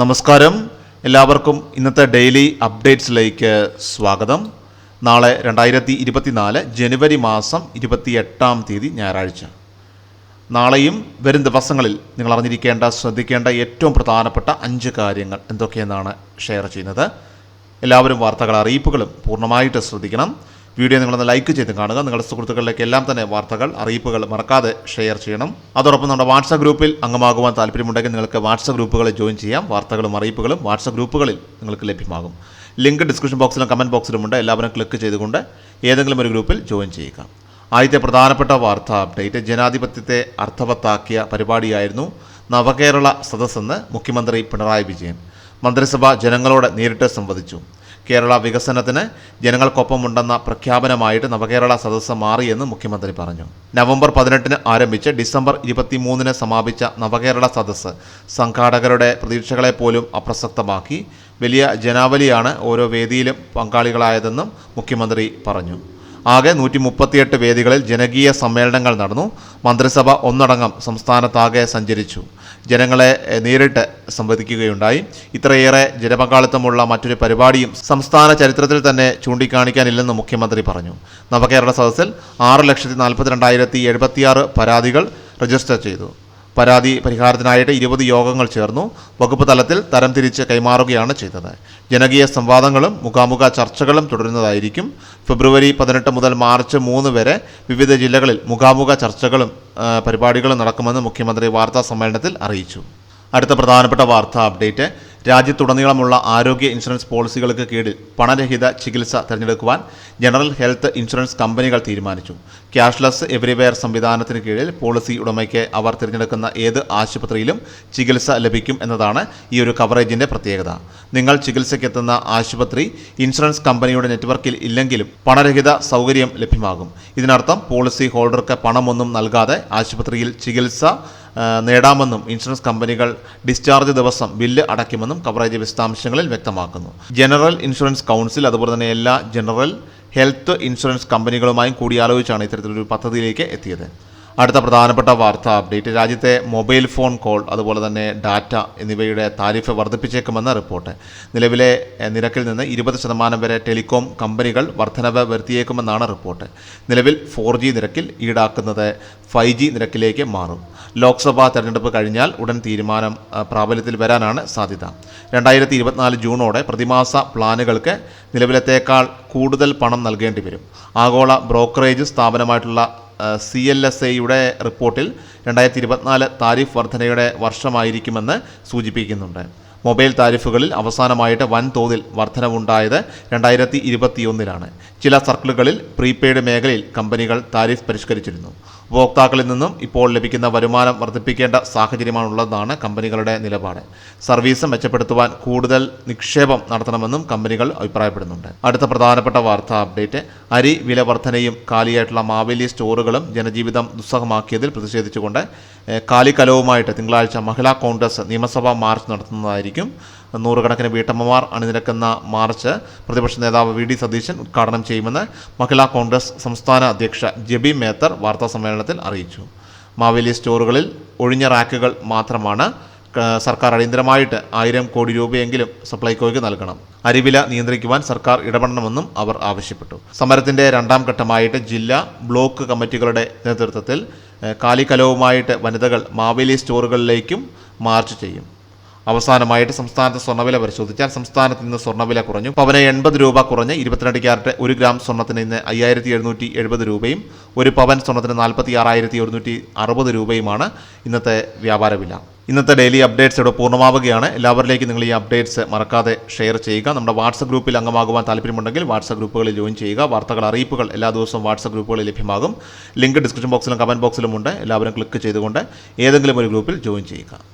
നമസ്കാരം. എല്ലാവർക്കും ഇന്നത്തെ ഡെയിലി അപ്ഡേറ്റ്സിലേക്ക് സ്വാഗതം. നാളെ രണ്ടായിരത്തി ഇരുപത്തിനാല് ജനുവരി മാസം ഇരുപത്തി എട്ടാം തീയതി ഞായറാഴ്ച. നാളെയും വരും ദിവസങ്ങളിൽ നിങ്ങൾ അറിഞ്ഞിരിക്കേണ്ട ശ്രദ്ധിക്കേണ്ട ഏറ്റവും പ്രധാനപ്പെട്ട അഞ്ച് കാര്യങ്ങൾ എന്തൊക്കെയെന്നാണ് ഷെയർ ചെയ്യുന്നത്. എല്ലാവരും വാർത്തകൾ അറിയിപ്പുകളും പൂർണമായിട്ട് ശ്രദ്ധിക്കണം. വീഡിയോ നിങ്ങളൊന്ന് ലൈക്ക് ചെയ്ത് കാണുക. നിങ്ങളുടെ സുഹൃത്തുക്കളിലേക്ക് എല്ലാം തന്നെ വാർത്തകൾ അറിയിപ്പുകൾ മറക്കാതെ ഷെയർ ചെയ്യണം. അതോടൊപ്പം നമ്മുടെ വാട്സാപ്പ് ഗ്രൂപ്പിൽ അംഗമാകുവാൻ താല്പര്യമുണ്ടെങ്കിൽ നിങ്ങൾക്ക് വാട്സാപ്പ് ഗ്രൂപ്പുകളിൽ ജോയിൻ ചെയ്യാം. വാർത്തകളും അറിയിപ്പുകളും വാട്സാപ്പ് ഗ്രൂപ്പുകളിൽ നിങ്ങൾക്ക് ലഭ്യമാകും. ലിങ്ക് ഡിസ്ക്രിപ്ഷൻ ബോക്സിലും കമന്റ് ബോക്സിലുമുണ്ട്. എല്ലാവരും ക്ലിക്ക് ചെയ്തുകൊണ്ട് ഏതെങ്കിലും ഒരു ഗ്രൂപ്പിൽ ജോയിൻ ചെയ്യുക. ആദ്യത്തെ പ്രധാനപ്പെട്ട വാർത്താ അപ്ഡേറ്റ് ജനാധിപത്യത്തെ അർത്ഥവത്താക്കിയ പരിപാടിയായിരുന്നു നവകേരള സദസ്സെന്ന് മുഖ്യമന്ത്രി പിണറായി വിജയൻ. മന്ത്രിസഭ ജനങ്ങളോട് നേരിട്ട് സംവദിച്ചു. കേരള വികസനത്തിന് ജനങ്ങൾക്കൊപ്പമുണ്ടെന്ന പ്രഖ്യാപനമായിട്ട് നവകേരള സദസ്സ് മാറിയെന്ന് മുഖ്യമന്ത്രി പറഞ്ഞു. നവംബർ പതിനെട്ടിന് ആരംഭിച്ച് ഡിസംബർ ഇരുപത്തിമൂന്നിന് സമാപിച്ച നവകേരള സദസ്സ് സംഘാടകരുടെ പ്രതീക്ഷകളെ പോലും അപ്രസക്തമാക്കി. വലിയ ജനാവലിയാണ് ഓരോ വേദിയിലും പങ്കാളികളായതെന്നും മുഖ്യമന്ത്രി പറഞ്ഞു. ആകെ നൂറ്റി മുപ്പത്തിയെട്ട് വേദികളിൽ ജനകീയ സമ്മേളനങ്ങൾ നടന്നു. മന്ത്രിസഭ ഒന്നടങ്കം സംസ്ഥാനത്താകെ സഞ്ചരിച്ചു. ജനങ്ങളെ നേരിട്ട് സംവദിക്കുകയുണ്ടായി. ഇത്രയേറെ ജനപങ്കാളിത്തമുള്ള മറ്റൊരു പരിപാടിയും സംസ്ഥാന ചരിത്രത്തിൽ തന്നെ ചൂണ്ടിക്കാണിക്കാനില്ലെന്ന് മുഖ്യമന്ത്രി പറഞ്ഞു. നവകേരള സദസ്സിൽ ആറ് ലക്ഷത്തി നാൽപ്പത്തിരണ്ടായിരത്തി എഴുപത്തിയാറ് പരാതികൾ രജിസ്റ്റർ ചെയ്തു. പരാതി പരിഹാരത്തിനായിട്ട് ഇരുപത് യോഗങ്ങൾ ചേർന്നു. വകുപ്പ് തലത്തിൽ തരംതിരിച്ച് കൈമാറുകയാണ് ചെയ്തത്. ജനകീയ സംവാദങ്ങളും മുഖാമുഖ ചർച്ചകളും തുടരുന്നതായിരിക്കും. ഫെബ്രുവരി പതിനെട്ട് മുതൽ മാർച്ച് മൂന്ന് വരെ വിവിധ ജില്ലകളിൽ മുഖാമുഖ ചർച്ചകളും പരിപാടികളും നടക്കുമെന്ന് മുഖ്യമന്ത്രി വാർത്താ സമ്മേളനത്തിൽ അറിയിച്ചു. അടുത്ത പ്രധാനപ്പെട്ട വാർത്താ അപ്ഡേറ്റ് രാജ്യത്തുടനീളമുള്ള ആരോഗ്യ ഇൻഷുറൻസ് പോളിസികൾക്ക് കീഴിൽ പണരഹിത ചികിത്സ തിരഞ്ഞെടുക്കുവാൻ ജനറൽ ഹെൽത്ത് ഇൻഷുറൻസ് കമ്പനികൾ തീരുമാനിച്ചു. ക്യാഷ്ലെസ് എവറിവെയർ സംവിധാനത്തിന് കീഴിൽ പോളിസി ഉടമയ്ക്ക് അവർ തിരഞ്ഞെടുക്കുന്ന ഏത് ആശുപത്രിയിലും ചികിത്സ ലഭിക്കും എന്നതാണ് ഈ ഒരു കവറേജിന്റെ പ്രത്യേകത. നിങ്ങൾ ചികിത്സയ്ക്കെത്തുന്ന ആശുപത്രി ഇൻഷുറൻസ് കമ്പനിയുടെ നെറ്റ്വർക്കിൽ ഇല്ലെങ്കിലും പണരഹിത സൗകര്യം ലഭ്യമാകും. ഇതിനർത്ഥം പോളിസി ഹോൾഡർക്ക് പണമൊന്നും നൽകാതെ ആശുപത്രിയിൽ ചികിത്സ നേടാമെന്നും ഇൻഷുറൻസ് കമ്പനികൾ ഡിസ്ചാർജ് ദിവസം ബില്ല് അടയ്ക്കുമെന്നും കവറേജ് വിശദാംശങ്ങളിൽ വ്യക്തമാക്കുന്നു. ജനറൽ ഇൻഷുറൻസ് കൗൺസിൽ അതുപോലെ തന്നെ എല്ലാ ജനറൽ ഹെൽത്ത് ഇൻഷുറൻസ് കമ്പനികളുമായും കൂടിയാലോചിച്ചാണ് ഇത്തരത്തിലൊരു പദ്ധതിയിലേക്ക് എത്തിയത്. അടുത്ത പ്രധാനപ്പെട്ട വാർത്ത അപ്ഡേറ്റ് രാജ്യത്തെ മൊബൈൽ ഫോൺ കോൾ അതുപോലെ തന്നെ ഡാറ്റ എന്നിവയുടെ താരിഫ് വർദ്ധിപ്പിച്ചേക്കുമെന്ന റിപ്പോർട്ട്. നിലവിലെ നിരക്കിൽ നിന്ന് ഇരുപത് ശതമാനം വരെ ടെലികോം കമ്പനികൾ വർധനവ് വരുത്തിയേക്കുമെന്നാണ് റിപ്പോർട്ട്. നിലവിൽ ഫോർ ജി നിരക്കിൽ ഈടാക്കുന്നത് ഫൈവ് ജി നിരക്കിലേക്ക് മാറും. ലോക്സഭാ തെരഞ്ഞെടുപ്പ് കഴിഞ്ഞാൽ ഉടൻ തീരുമാനം പ്രാബല്യത്തിൽ വരാനാണ് സാധ്യത. രണ്ടായിരത്തി ഇരുപത്തിനാല് ജൂണോടെ പ്രതിമാസ പ്ലാനുകൾക്ക് നിലവിലത്തേക്കാൾ കൂടുതൽ പണം നൽകേണ്ടി വരും ആഗോള ബ്രോക്കറേജ് സ്ഥാപനമായിട്ടുള്ള സി എൽ എസ് എയുടെ റിപ്പോർട്ടിൽ രണ്ടായിരത്തി ഇരുപത്തിനാല് താരിഫ് വർധനയുടെ വർഷമായിരിക്കുമെന്ന് സൂചിപ്പിക്കുന്നുണ്ട്. മൊബൈൽ താരിഫുകളിൽ അവസാനമായിട്ട് വൻതോതിൽ വർധനവുണ്ടായത് രണ്ടായിരത്തി ഇരുപത്തിയൊന്നിലാണ് ചില സർക്കിളുകളിൽ പ്രീപെയ്ഡ് മേഖലയിൽ കമ്പനികൾ താരിഫ് പരിഷ്കരിച്ചിരുന്നു. ഉപഭോക്താക്കളിൽ നിന്നും ഇപ്പോൾ ലഭിക്കുന്ന വരുമാനം വർദ്ധിപ്പിക്കേണ്ട സാഹചര്യമാണുള്ളതാണ് കമ്പനികളുടെ നിലപാട്. സർവീസ് മെച്ചപ്പെടുത്തുവാൻ കൂടുതൽ നിക്ഷേപം നടത്തണമെന്നും കമ്പനികൾ അഭിപ്രായപ്പെടുന്നുണ്ട്. അടുത്ത പ്രധാനപ്പെട്ട വാർത്താ അപ്ഡേറ്റ്. അരി വില വർധനയും കാലിയായിട്ടുള്ള മാവേലി സ്റ്റോറുകളും ജനജീവിതം ദുസ്സഹമാക്കിയതിൽ പ്രതിഷേധിച്ചുകൊണ്ട് കാലിക്കലവുമായിട്ട് തിങ്കളാഴ്ച മഹിളാ കോൺഗ്രസ് നിയമസഭാ മാർച്ച് നടത്തുന്നതായിരിക്കും. നൂറുകണക്കിന് വീട്ടമ്മമാർ അണിനിരക്കുന്ന മാർച്ച് പ്രതിപക്ഷ നേതാവ് വി ഡി സതീശൻ ഉദ്ഘാടനം ചെയ്യുമെന്ന് മഹിളാ കോൺഗ്രസ് സംസ്ഥാന അധ്യക്ഷ ജെബി മേത്തർ വാർത്താ സമ്മേളനത്തിൽ അറിയിച്ചു. മാവേലി സ്റ്റോറുകളിൽ ഒഴിഞ്ഞ റാക്കുകൾ മാത്രമാണ് സർക്കാർ അടിയന്തരമായിട്ട് ആയിരം കോടി രൂപയെങ്കിലും സപ്ലൈകോയ്ക്ക് നൽകണം. അരിവില നിയന്ത്രിക്കുവാൻ സർക്കാർ ഇടപെടണമെന്നും അവർ ആവശ്യപ്പെട്ടു. സമരത്തിന്റെ രണ്ടാം ഘട്ടമായിട്ട് ജില്ലാ ബ്ലോക്ക് കമ്മിറ്റികളുടെ നേതൃത്വത്തിൽ കാലിക്കലവുമായിട്ട് വനിതകൾ മാവേലി സ്റ്റോറുകളിലേക്കും മാർച്ച് ചെയ്യും. അവസാനമായിട്ട് സംസ്ഥാനത്തെ സ്വർണവില പരിശോധിച്ചാൽ സംസ്ഥാനത്ത് ഇന്ന് സ്വർണവില കുറഞ്ഞു. പവന് എൺപത് രൂപ കുറഞ്ഞ് ഇരുപത്തിരണ്ട് ക്യാരറ്റ് ഒരു ഗ്രാം സ്വർണത്തിന് ഇന്ന് അയ്യായിരത്തി എഴുന്നൂറ്റി എഴുപത് രൂപയും ഒരു പവൻ സ്വർണത്തിന് നാൽപ്പത്തി ആറായിരത്തി ഒരുന്നൂറ്റി അറുപത് രൂപയുമാണ് ഇന്നത്തെ വ്യാപാര വില. ഇന്നത്തെ ഡെയിലി അപ്ഡേറ്റ്സ് ഇവിടെ പൂർണമാവുകയാണ്. എല്ലാവരിലേക്കും നിങ്ങൾ ഈ അപ്ഡേറ്റ്സ് മറക്കാതെ ഷെയർ ചെയ്യുക. നമ്മുടെ വാട്സപ്പ് ഗ്രൂപ്പിൽ അംഗമാകുവാൻ താല്പര്യമുണ്ടെങ്കിൽ വാട്സപ്പ് ഗ്രൂപ്പുകളിൽ ജോയിൻ ചെയ്യുക. വാർത്തകൾ അറിയിപ്പുകൾ എല്ലാ ദിവസവും വാട്സപ്പ് ഗ്രൂപ്പുകളിൽ ലഭ്യമാകും. ലിങ്ക് ഡിസ്ക്രിപ്ഷൻ ബോക്സിലും കമന്റ് ബോക്സിലും ഉണ്ട് എല്ലാവരും ക്ലിക്ക് ചെയ്തുകൊണ്ട് ഏതെങ്കിലും ഒരു ഗ്രൂപ്പിൽ ജോയിൻ ചെയ്യുക.